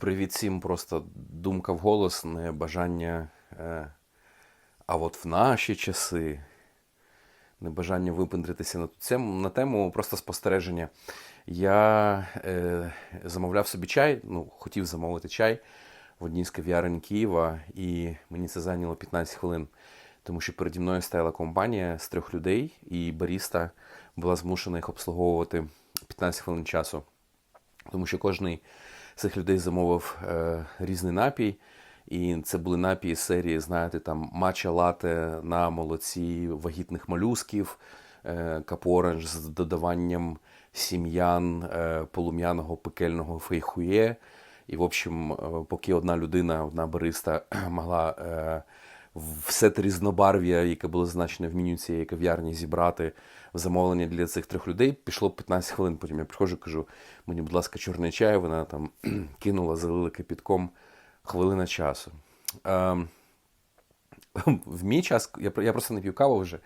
Привіт всім, просто думка вголос, не бажання. Е, а от в наші часи не бажання випендритися на, ту на тему, просто спостереження. Я е, замовляв собі чай, ну, хотів замовити чай в одній з кав'ярень Києва, і мені це зайняло 15 хвилин, тому що переді мною стояла компанія з трьох людей, і баріста була змушена їх обслуговувати 15 хвилин часу тому що кожен з цих людей замовив е, різний напій. І це були напії з серії, знаєте, там матча лате на молоці вагітних молюсків, е, капоранж з додаванням сім'ян е, полум'яного пекельного фейхує. І, в общем, е, поки одна людина, одна бариста могла е, все те різнобарв'я, яке було зазначене в меню цієї кав'ярні, зібрати в замовлення для цих трьох людей, пішло 15 хвилин. Потім я приходжу, кажу, мені, будь ласка, чорний чай. Вона там кинула, залила кипітком хвилина часу. Ем, в мій час я, я просто не п'ю каву вже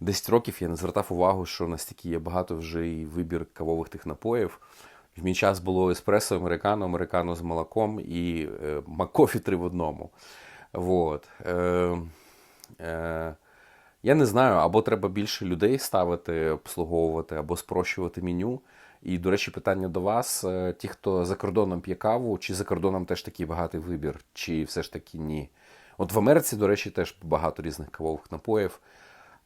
10 років. Я не звертав увагу, що настільки є багато вже і вибір кавових тих напоїв. В мій час було еспресо, американо, американо з молоком і е, макофі три в одному. Вот. Е, е, я не знаю, або треба більше людей ставити, обслуговувати, або спрощувати меню. І, до речі, питання до вас: Е, ті, хто за кордоном п'є каву, чи за кордоном теж такий багатий вибір, чи все ж таки ні. От в Америці, до речі, теж багато різних кавових напоїв.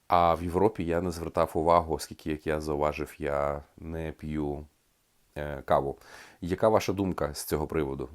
А в Європі я не звертав увагу, оскільки, як я зауважив, я не п'ю е, каву. Яка ваша думка з цього приводу?